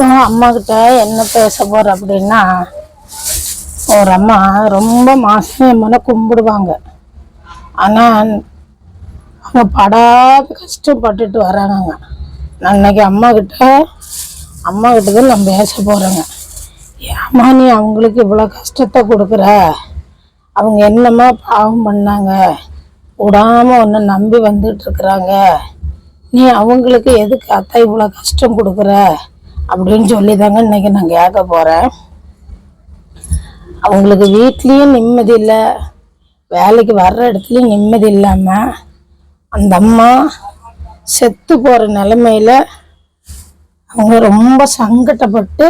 இப்போ அம்மா கிட்ட என்ன பேச போற அப்படின்னா ஒரு அம்மா ரொம்ப மாசம் மன கும்பிடுவாங்க. ஆனால் அவங்க படாத கஷ்டப்பட்டுட்டு வராங்க நான் இன்னைக்கு அம்மா கிட்ட அம்மா கிட்ட தான் நான் பேச போறேங்க. ஏம்மா நீ அவங்களுக்கு இவ்வளோ கஷ்டத்தை கொடுக்குற? அவங்க என்னம்மா பாவம் பண்ணாங்க? விடாம ஒன்று நம்பி வந்துட்டு இருக்கிறாங்க. நீ அவங்களுக்கு எதுக்கு அத்தை இவ்வளோ கஷ்டம் கொடுக்குற? அப்படின்னு சொல்லி தாங்க இன்னைக்கு நான் கேட்க போகிறேன் அவங்களுக்கு வீட்லேயும் நிம்மதி இல்லை. வேலைக்கு வர்ற இடத்துலையும் நிம்மதி இல்லாமல் அந்த அம்மா செத்து போகிற நிலமையில அவங்க ரொம்ப சங்கடப்பட்டு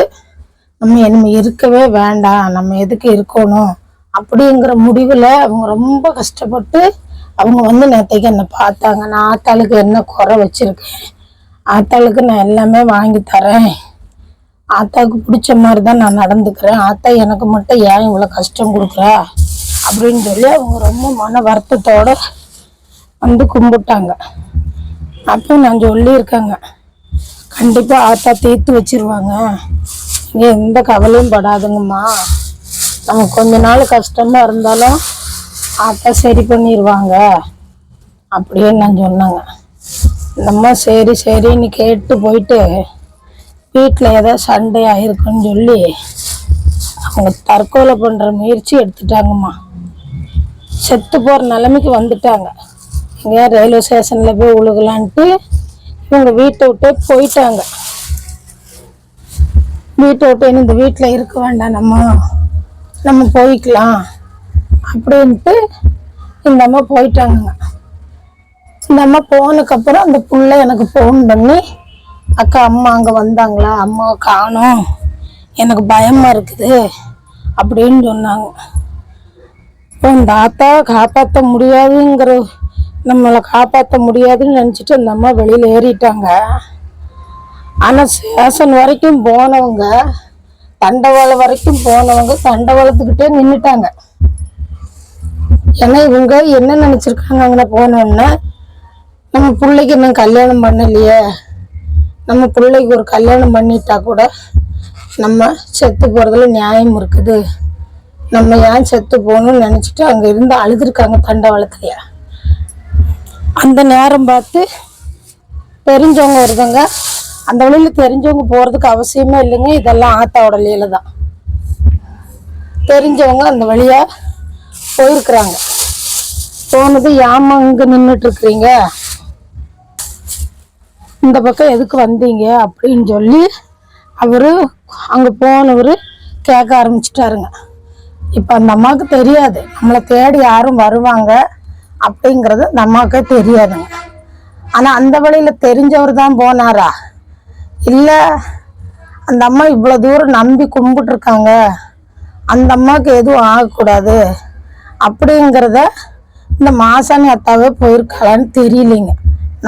நம்ம நம்ம இருக்கவே வேண்டாம். நம்ம எதுக்கு இருக்கணும்? அப்படிங்கிற முடிவில் அவங்க ரொம்ப கஷ்டப்பட்டு அவங்க வந்து நேற்றைக்கு என்னை பார்த்தாங்க. நான் ஆத்தாளுக்கு என்ன குறை வச்சுருக்கேன்? ஆத்தாளுக்கு நான் எல்லாமே வாங்கி தரேன். ஆத்தாவுக்கு பிடிச்ச மாதிரி தான் நான் நடந்துக்கிறேன். ஆத்தா எனக்கு மட்டும் ஏன் இவ்வளோ கஷ்டம் கொடுக்குறா? அப்படின்னு சொல்லி அவங்க ரொம்ப மன வருத்தத்தோடு வந்து கும்பிட்டாங்க. அப்போ நான் சொல்லியிருக்கேங்க கண்டிப்பாக ஆத்தா தீர்த்து வச்சிருவாங்க. நீங்கள் எந்த கவலையும் படாதுங்கம்மா. நம்ம கொஞ்ச நாள் கஷ்டமாக இருந்தாலும் ஆத்தா சரி பண்ணிடுவாங்க அப்படின்னு நான் சொன்னாங்க. நம்ம சரி சரின்னு கேட்டு போயிட்டு வீட்டில் ஏதோ சண்டை இருக்குன்னு சொல்லி அவங்க தற்கொலை பண்ணுற முயற்சி எடுத்துட்டாங்கம்மா. செத்து போகிற நிலைமைக்கு வந்துட்டாங்க. எங்கேயா ரயில்வே ஸ்டேஷனில் போய் உழுகலான்ட்டு இவங்க வீட்டை விட்டே போயிட்டாங்க. வீட்டை விட்டு இந்த வீட்டில் இருக்க வேண்டாம் நம்ம. நம்ம போய்க்கலாம் அப்படின்ட்டு இந்த அம்மா போயிட்டாங்கங்க. இந்த அம்மா போனதுக்கப்புறம் அந்த புள்ள எனக்கு ஃபோன் பண்ணி அக்கா அம்மா அங்கே வந்தாங்களா? அம்மா காணும். எனக்கு பயமாக இருக்குது அப்படின்னு சொன்னாங்க. இப்போ இந்த ஆத்தா காப்பாற்ற முடியாதுங்கிற நம்மளை காப்பாற்ற முடியாதுன்னு நினச்சிட்டு அந்த அம்மா வெளியில் ஏறிட்டாங்க. ஆனால் ஸ்டேஷன் வரைக்கும் போனவங்க தண்டவாளம் வரைக்கும் போனவங்க தண்டவாளத்துக்கிட்டே நின்றுட்டாங்க ஏன்னா இவங்க என்ன நினச்சிருக்காங்க அங்கே போனோன்னா நம்ம பிள்ளைக்கு இன்னும் கல்யாணம் பண்ணலையே. நம்ம பிள்ளைக்கு ஒரு கல்யாணம் பண்ணிட்டா கூட நம்ம செத்து போகிறதுல நியாயம் இருக்குது. நம்ம ஏன் செத்து போகணும்னு நினச்சிட்டு அங்கே இருந்து அழுதுருக்காங்க தண்டவாளத்துலையே அந்த நேரம் பார்த்து தெரிஞ்சவங்க வருதுங்க அந்த வழியில் தெரிஞ்சவங்க போகிறதுக்கு அவசியமே இல்லைங்க. இதெல்லாம் ஆத்தாவோட லீல தான். தெரிஞ்சவங்க அந்த வழியாக போயிருக்கிறாங்க. போனது ஏமா இங்கே நின்றுட்டுருக்குறீங்க இந்த பக்கம் எதுக்கு வந்தீங்க அப்படின்னு சொல்லி அவர் அங்கே போனவர் கேட்க ஆரம்பிச்சிட்டாருங்க. இப்போ அந்த அம்மாவுக்கு தெரியாது. நம்மளை தேடி யாரும் வருவாங்க அப்படிங்கிறது அந்த அம்மாவுக்கே தெரியாதுங்க. ஆனால் அந்த வழியில் தெரிஞ்சவர் தான் போனாரா? இல்லை அந்த அம்மா இவ்வளோ தூரம் நம்பி கும்பிட்டுருக்காங்க அந்த அம்மாவுக்கு எதுவும் ஆகக்கூடாது அப்படிங்கிறத இந்த மாசாணி அத்தாவே போயிருக்காளான்னு தெரியலைங்க.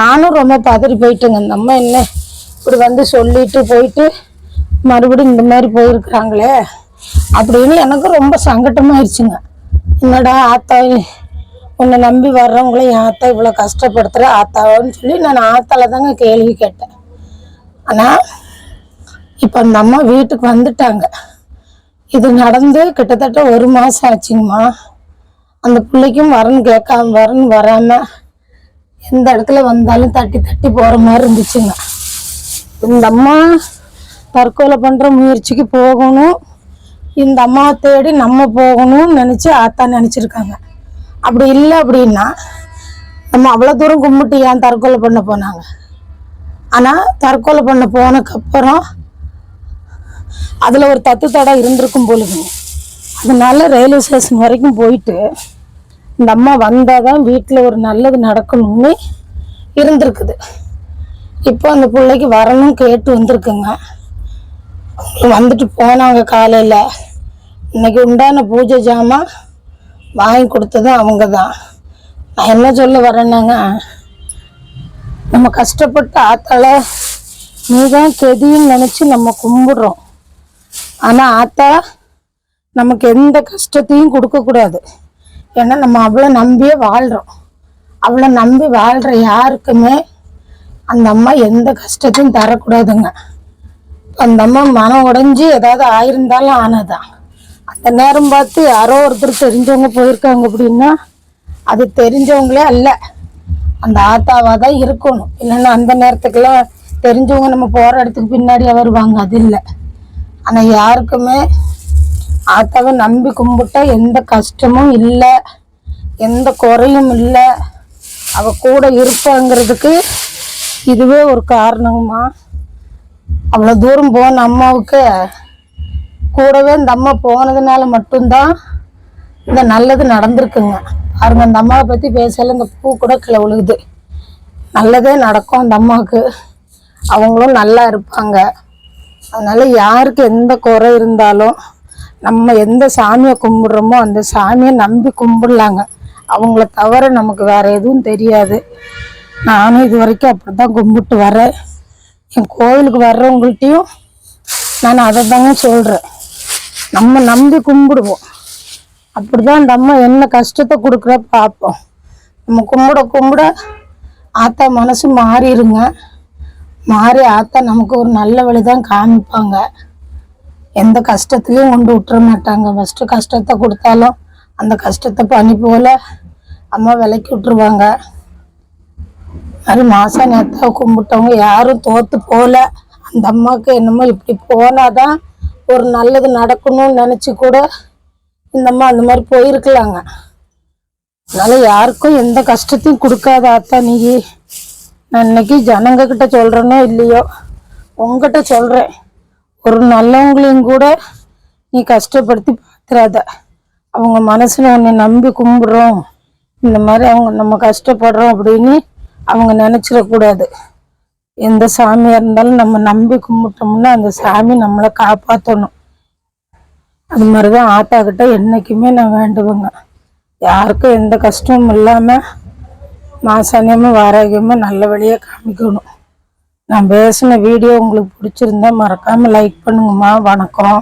நானும் ரொம்ப பதறி போயிட்டேங்க. இந்த அம்மா என்ன இப்படி வந்து சொல்லிட்டு போயிட்டு மறுபடியும் இந்த மாதிரி போயிருக்கிறாங்களே அப்படின்னு எனக்கு ரொம்ப சங்கட்டமாயிருச்சுங்க. என்னடா ஆத்தா உன்னை நம்பி வர்றவங்கள என் ஆத்தா இவ்வளோ கஷ்டப்படுத்துகிற ஆத்தாவான்னு சொல்லி நான் ஆத்தால தாங்க கேள்வி கேட்டேன். ஆனால் இப்போ அந்த அம்மா வீட்டுக்கு வந்துட்டாங்க. இது நடந்து கிட்டத்தட்ட ஒரு மாதம் ஆச்சுங்கம்மா. அந்த பிள்ளைக்கும் வரன்னு கேட்காம வரன்னு வராமல் எந்த இடத்துல வந்தாலும் தட்டி தட்டி போகிற மாதிரி இருந்துச்சுங்க. இந்த அம்மா தற்கொலை பண்ணுற முயற்சிக்கு போகணும். இந்த அம்மாவை தேடி நம்ம போகணும்னு நினச்சி ஆத்தா நினச்சிருக்காங்க. அப்படி இல்லை அப்படின்னா நம்ம அவ்வளோ தூரம் கும்பிட்டு ஏன் தற்கொலை பண்ண போனாங்க? ஆனால் தற்கொலை பண்ண போனதுக்கப்புறம் அதில் ஒரு தத்து தடை இருந்திருக்கும் போலுங்க. அதனால ரயில்வே ஸ்டேஷன் வரைக்கும் போயிட்டு இந்த அம்மா வந்தால் தான் வீட்டில் ஒரு நல்லது நடக்கணும்னு இருந்திருக்குது. இப்போ அந்த பிள்ளைக்கு வரணும் கேட்டு வந்திருக்குங்க. வந்துட்டு போனாங்க காலையில். இன்னைக்கு உண்டான பூஜை ஜாமான் வாங்கி கொடுத்ததும் அவங்க தான் நான் என்ன சொல்ல வரேன்னாங்க நம்ம கஷ்டப்பட்டு ஆத்தால நீ தான் கெதின்னு நினச்சி நம்ம கும்பிடுறோம். ஆனால் ஆத்தா நமக்கு எந்த கஷ்டத்தையும் கொடுக்கக்கூடாது. ஏன்னா நம்ம அவ்வளோ நம்பியே வாழ்கிறோம் அவ்வளோ நம்பி வாழ்கிற யாருக்குமே அந்த அம்மா எந்த கஷ்டத்தையும் தரக்கூடாதுங்க. அந்த அம்மா மனம் உடைஞ்சி ஏதாவது ஆயிருந்தாலும் ஆனதான் அந்த நேரம் பார்த்து யாரோ ஒருத்தர் தெரிஞ்சவங்க போயிருக்காங்க அப்படின்னா அது தெரிஞ்சவங்களே அல்ல. அந்த ஆத்தாவாக தான் இருக்கணும். இல்லைன்னா அந்த நேரத்துக்கெல்லாம் தெரிஞ்சவங்க நம்ம போகிற இடத்துக்கு பின்னாடியே வருவாங்க அது இல்லை. ஆனால் யாருக்குமே ஆத்தாவை நம்பி கும்பிட்டா எந்த கஷ்டமும் இல்லை எந்த குறையும் இல்லை. அவ கூட இருப்பாங்கிறதுக்கு இதுவே ஒரு காரணங்கம்மா அவ்வளோ தூரம் போன அம்மாவுக்கு கூடவே இந்த அம்மா போனதுனால மட்டும்தான் இந்த நல்லது நடந்திருக்குங்க. பாருங்க அந்த அம்மாவை பற்றி பேசல இந்த பூ கூட கிளை விழுகுது. நல்லதே நடக்கும் அந்த அம்மாவுக்கு. அவங்களும் நல்லா இருப்பாங்க. அதனால் யாருக்கு எந்த குறை இருந்தாலும் நம்ம எந்த சாமியை கும்பிட்றோமோ அந்த சாமியை நம்பி கும்பிடலாங்க. அவங்கள தவிர நமக்கு வேற எதுவும் தெரியாது. நானும் இது வரைக்கும் அப்படி தான் கும்பிட்டு வரேன். என் கோவிலுக்கு வர்றவங்கள்ட்டையும் நான் அதை தாங்க சொல்கிறேன் நம்ம நம்பி கும்பிடுவோம். அப்படிதான் அந்த அம்மா என்ன கஷ்டத்தை கொடுக்குற பார்ப்போம். நம்ம கும்பிட கும்பிட ஆத்தா மனசு மாறிடுங்க. மாறி ஆத்தா நமக்கு ஒரு நல்ல வழி தான் காமிப்பாங்க. எந்த கஷ்டத்துலையும் கொண்டு விட்டுற மாட்டாங்க. ஃபஸ்ட்டு கஷ்டத்தை கொடுத்தாலும் அந்த கஷ்டத்தை பனி போல அம்மா விலைக்கு விட்டுருவாங்க. அது மாசா நேரத்தை கும்பிட்டவங்க யாரும் தோற்று போல அந்த அம்மாவுக்கு என்னமோ இப்படி போனாதான் ஒரு நல்லது நடக்கணும்னு நினச்சி கூட இந்த அம்மா அந்த மாதிரி போயிருக்கலாங்க. அதனால யாருக்கும் எந்த கஷ்டத்தையும் கொடுக்காத ஆத்தா நீ. நான் இன்னைக்கு ஜனங்க கிட்ட இல்லையோ உங்ககிட்ட சொல்கிறேன் ஒரு நல்லவங்களையும் கூட நீ கஷ்டப்படுத்தி பார்த்துறாத. அவங்க மனசில் உன்னை நம்பி கும்பிட்றோம். இந்த மாதிரி அவங்க நம்ம கஷ்டப்படுறோம் அப்படின்னு அவங்க நினச்சிடக்கூடாது. எந்த சாமியாக இருந்தாலும் நம்ம நம்பி கும்பிட்டோம்னா அந்த சாமி நம்மளை காப்பாற்றணும் அது மாதிரிதான் ஆத்தா கிட்ட என்றைக்குமே நான் வேண்டுவேங்க. யாருக்கும் எந்த கஷ்டமும் இல்லாமல் மாசானியமும் ஆரோக்கியமும் நல்ல வழியாக காமிக்கணும். நான் பேசின வீடியோ உங்களுக்கு பிடிச்சிருந்தா மறக்காமல் லைக் பண்ணுங்கம்மா. வணக்கம்.